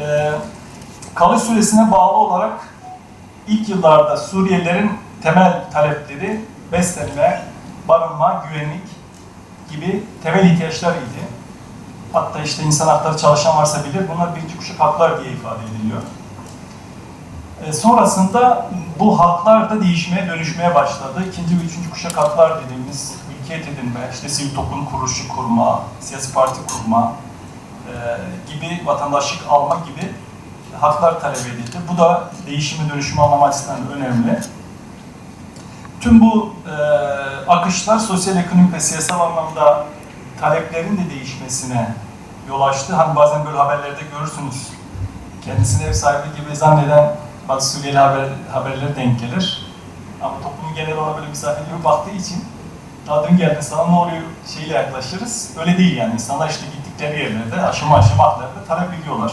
Ee, Kalış süresine bağlı olarak ilk yıllarda Suriyelilerin temel talepleri beslenme, barınma, güvenlik gibi temel ihtiyaçlarıydı. Hatta işte insan hakları çalışan varsa bilir bunlar birinci kuşak haklar diye ifade ediliyor. E, sonrasında bu haklar da değişmeye, dönüşmeye başladı. İkinci ve üçüncü kuşak haklar dediğimiz mülkiyet edinme, işte sivil toplum kuruluşu kurma, siyasi parti kurma e, gibi vatandaşlık alma gibi haklar talep edildi. Bu da değişimi dönüşümü anlama açısından önemli. Tüm bu e, akışlar sosyal, ekonomik ve siyasal anlamda taleplerin de değişmesine yol açtı. Hani bazen böyle haberlerde görürsünüz. Kendisini ev sahibi gibi zanneden bazı Suriyeli haber, haberleri denk gelir. Ama toplumun genel olarak böyle misafir gibi baktığı için daha dün geldin sana ne oluyor şeyle yaklaşırız. Öyle değil yani. İnsanlar işte gittikleri yerlerde aşama aşama haklarını talep ediyorlar.